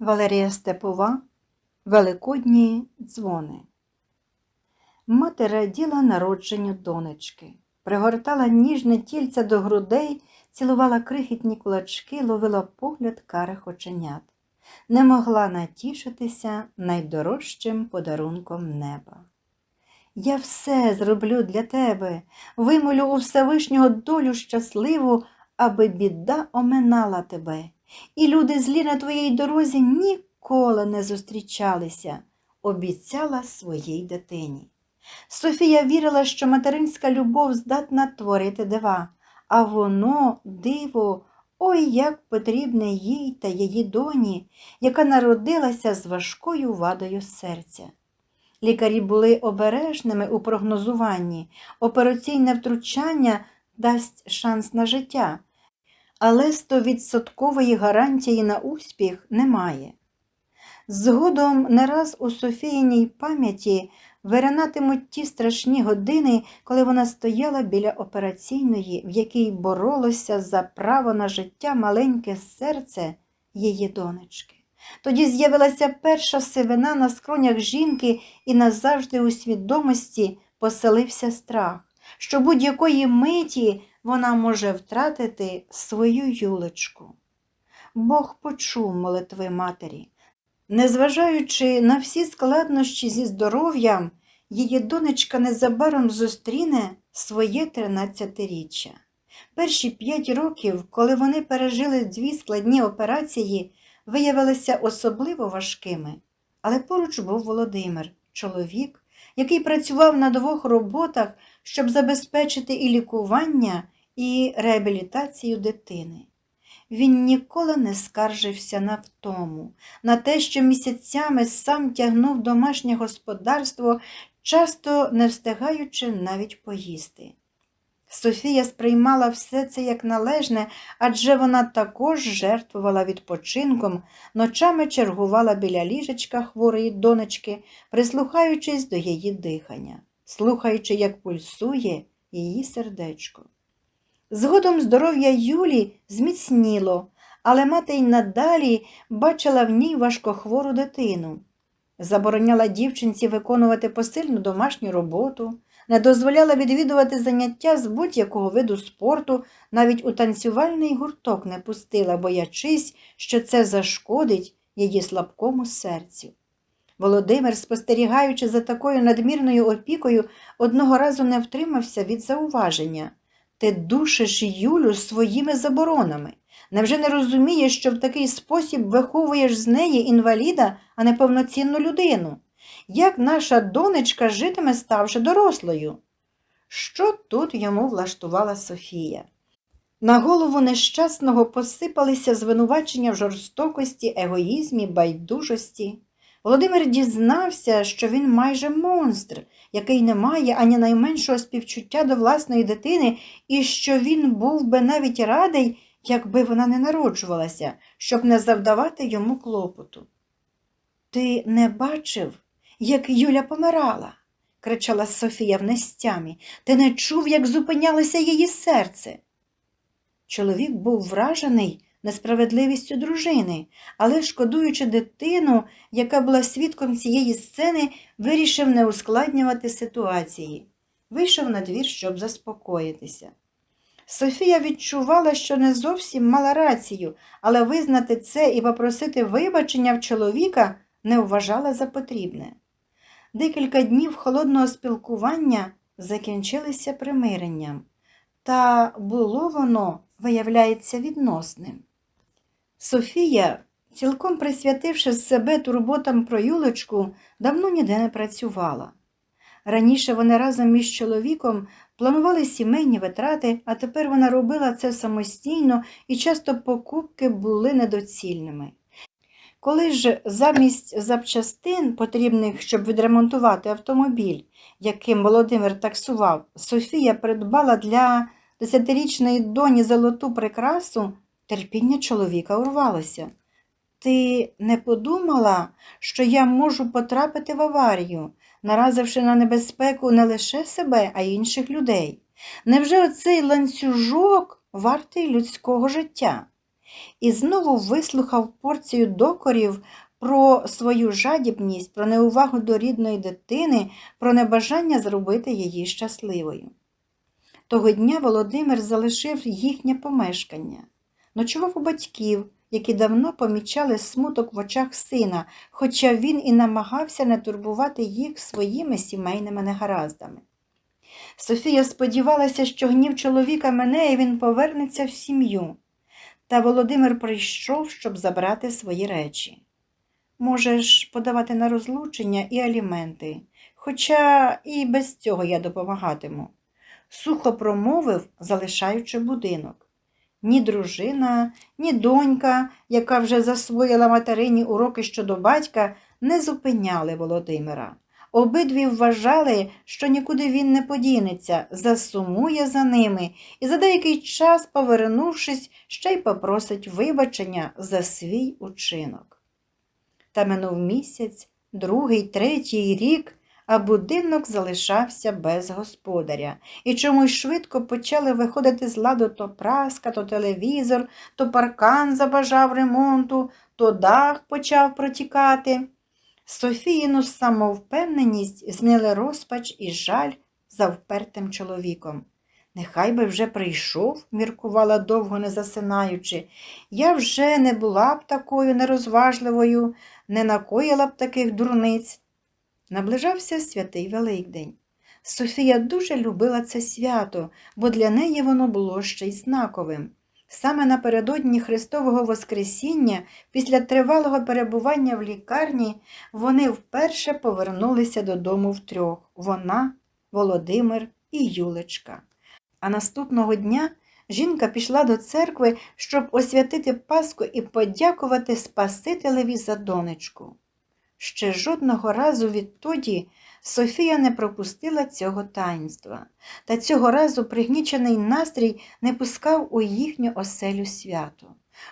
Валерія Степова Великодні дзвони. Мати раділа народженню донечки, пригортала ніжне тільце до грудей, цілувала крихітні кулачки, ловила погляд карих оченят. Не могла натішитися найдорожчим подарунком неба. Я все зроблю для тебе, вимолю у Всевишнього долю щасливу, аби біда оминала тебе, і люди злі на твоїй дорозі ніколи не зустрічалися, обіцяла своїй дитині. Софія вірила, що материнська любов здатна творити дива, а воно, диво, ой, як потрібне їй та її доні, яка народилася з важкою вадою серця. Лікарі були обережними у прогнозуванні, операційне втручання дасть шанс на життя, але стовідсоткової гарантії на успіх немає. Згодом не раз у Софіїній пам'яті виринатимуть ті страшні години, коли вона стояла біля операційної, в якій боролося за право на життя маленьке серце її донечки. Тоді з'явилася перша сивина на скронях жінки, і назавжди у свідомості поселився страх, що будь-якої миті вона може втратити свою юлечку. Бог почув молитви матері. Незважаючи на всі складнощі зі здоров'ям, її донечка незабаром зустріне своє тринадцятиріччя. Перші п'ять років, коли вони пережили дві складні операції, виявилися особливо важкими. Але поруч був Володимир, чоловік, який працював на двох роботах, щоб забезпечити і лікування, і реабілітацію дитини. Він ніколи не скаржився на втому, на те, що місяцями сам тягнув домашнє господарство, часто не встигаючи навіть поїсти. Софія сприймала все це як належне, адже вона також жертвувала відпочинком, ночами чергувала біля ліжечка хворої донечки, прислухаючись до її дихання, слухаючи, як пульсує її сердечко. Згодом здоров'я Юлі зміцніло, але мати й надалі бачила в ній важкохвору дитину. Забороняла дівчинці виконувати посильну домашню роботу, не дозволяла відвідувати заняття з будь-якого виду спорту, навіть у танцювальний гурток не пустила, боячись, що це зашкодить її слабкому серцю. Володимир, спостерігаючи за такою надмірною опікою, одного разу не втримався від зауваження. Ти душиш Юлю своїми заборонами. Невже не розумієш, що в такий спосіб виховуєш з неї інваліда, а не повноцінну людину? Як наша донечка житиме, ставши дорослою? Що тут йому влаштувала Софія? На голову нещасного посипалися звинувачення в жорстокості, егоїзмі, байдужості. Володимир дізнався, що він майже монстр, який не має ані найменшого співчуття до власної дитини, і що він був би навіть радий, якби вона не народжувалася, щоб не завдавати йому клопоту. Ти не бачив, як Юля помирала? кричала Софія в нестямі. Ти не чув, як зупинялося її серце. Чоловік був вражений несправедливістю дружини, але, шкодуючи дитину, яка була свідком цієї сцени, вирішив не ускладнювати ситуації. Вийшов на двір, щоб заспокоїтися. Софія відчувала, що не зовсім мала рацію, але визнати це і попросити вибачення в чоловіка не вважала за потрібне. Декілька днів холодного спілкування закінчилися примиренням, та було воно, виявляється, відносним. Софія, цілком присвятивши себе турботам про Юлечку, давно ніде не працювала. Раніше вони разом із чоловіком планували сімейні витрати, а тепер вона робила це самостійно і часто покупки були недоцільними. Коли ж замість запчастин, потрібних, щоб відремонтувати автомобіль, яким Володимир таксував, Софія придбала для десятирічної доні золоту прикрасу, терпіння чоловіка урвалося. Ти не подумала, що я можу потрапити в аварію, наразивши на небезпеку не лише себе, а й інших людей? Невже оцей ланцюжок вартий людського життя? і знову вислухав порцію докорів про свою жадібність, про неувагу до рідної дитини, про небажання зробити її щасливою. Того дня Володимир залишив їхнє помешкання, ночував у батьків, які давно помічали смуток в очах сина, хоча він і намагався не турбувати їх своїми сімейними негараздами. Софія сподівалася, що гнів чоловіка мене і він повернеться в сім'ю. Та Володимир прийшов, щоб забрати свої речі. Можеш подавати на розлучення і аліменти, хоча і без цього я допомагатиму, сухо промовив, залишаючи будинок. Ні дружина, ні донька, яка вже засвоїла материні уроки щодо батька, не зупиняли Володимира. Обидві вважали, що нікуди він не подінеться, засумує за ними і за деякий час, повернувшись, ще й попросить вибачення за свій учинок. Та минув місяць, другий, третій рік, а будинок залишався без господаря, і чомусь швидко почали виходити з ладу то праска, то телевізор, то паркан забажав ремонту, то дах почав протікати. Софіїну самовпевненість змінили розпач і жаль за впертим чоловіком. Нехай би вже прийшов, міркувала довго не засинаючи. Я вже не була б такою нерозважливою, не накоїла б таких дурниць. Наближався святий Великдень. Софія дуже любила це свято, бо для неї воно було ще й знаковим. Саме напередодні Христового Воскресіння, після тривалого перебування в лікарні, вони вперше повернулися додому втрьох вона, Володимир і Юлечка. А наступного дня жінка пішла до церкви, щоб освятити Пасху і подякувати Спасителеві за донечку. Ще жодного разу відтоді Софія не пропустила цього таїнства, та цього разу пригнічений настрій не пускав у їхню оселю свято.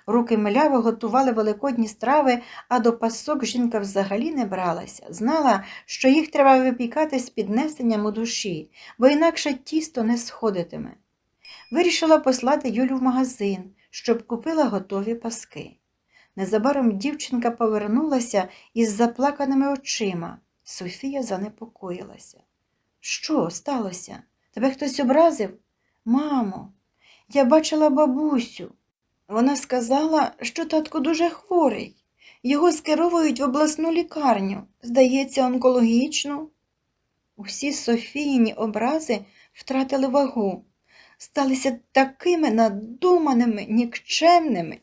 Руки мляво готували великодні страви, а до пасок жінка взагалі не бралася, знала, що їх треба випікати з піднесенням у душі, бо інакше тісто не сходитиме. Вирішила послати Юлю в магазин, щоб купила готові паски. Незабаром дівчинка повернулася із заплаканими очима. Софія занепокоїлася. Що сталося? Тебе хтось образив? Мамо, я бачила бабусю. Вона сказала, що татко дуже хворий. Його скеровують в обласну лікарню, здається, онкологічну. Усі Софіїні образи втратили вагу, сталися такими надуманими, нікчемними.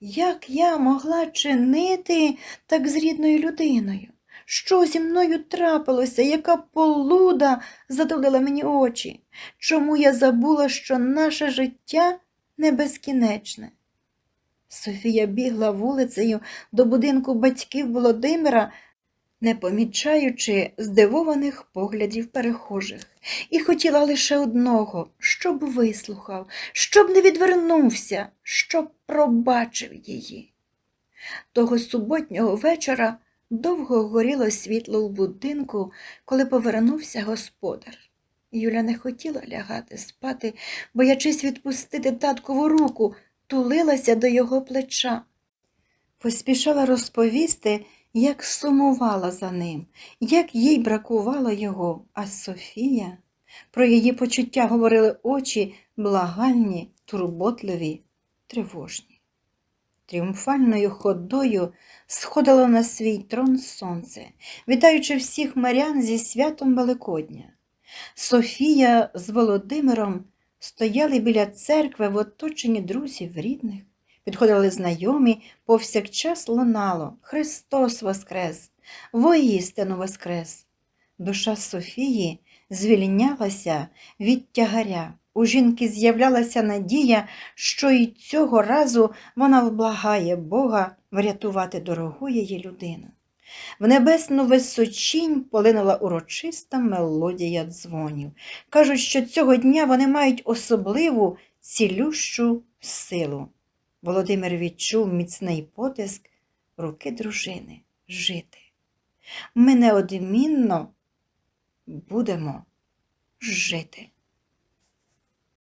Як я могла чинити так з рідною людиною? Що зі мною трапилося, яка полуда затулила мені очі? Чому я забула, що наше життя не безкінечне? Софія бігла вулицею до будинку батьків Володимира, не помічаючи здивованих поглядів перехожих, і хотіла лише одного, щоб вислухав, щоб не відвернувся, щоб пробачив її. Того суботнього вечора довго горіло світло в будинку, коли повернувся господар. Юля не хотіла лягати спати, боячись відпустити таткову руку, тулилася до його плеча. Поспішала розповісти, як сумувала за ним, як їй бракувало його, а Софія. Про її почуття говорили очі благальні, турботливі, тривожні. Тріумфальною ходою сходило на свій трон сонце, вітаючи всіх марян зі святом Великодня. Софія з Володимиром стояли біля церкви в оточенні друзів рідних, підходили знайомі, повсякчас лунало Христос Воскрес, воістину Воскрес. Душа Софії звільнялася від тягаря. У жінки з'являлася надія, що і цього разу вона вблагає Бога врятувати дорогу її людину. В небесну височінь полинула урочиста мелодія дзвонів. Кажуть, що цього дня вони мають особливу цілющу силу. Володимир відчув міцний потиск руки дружини жити. Ми неодмінно будемо жити.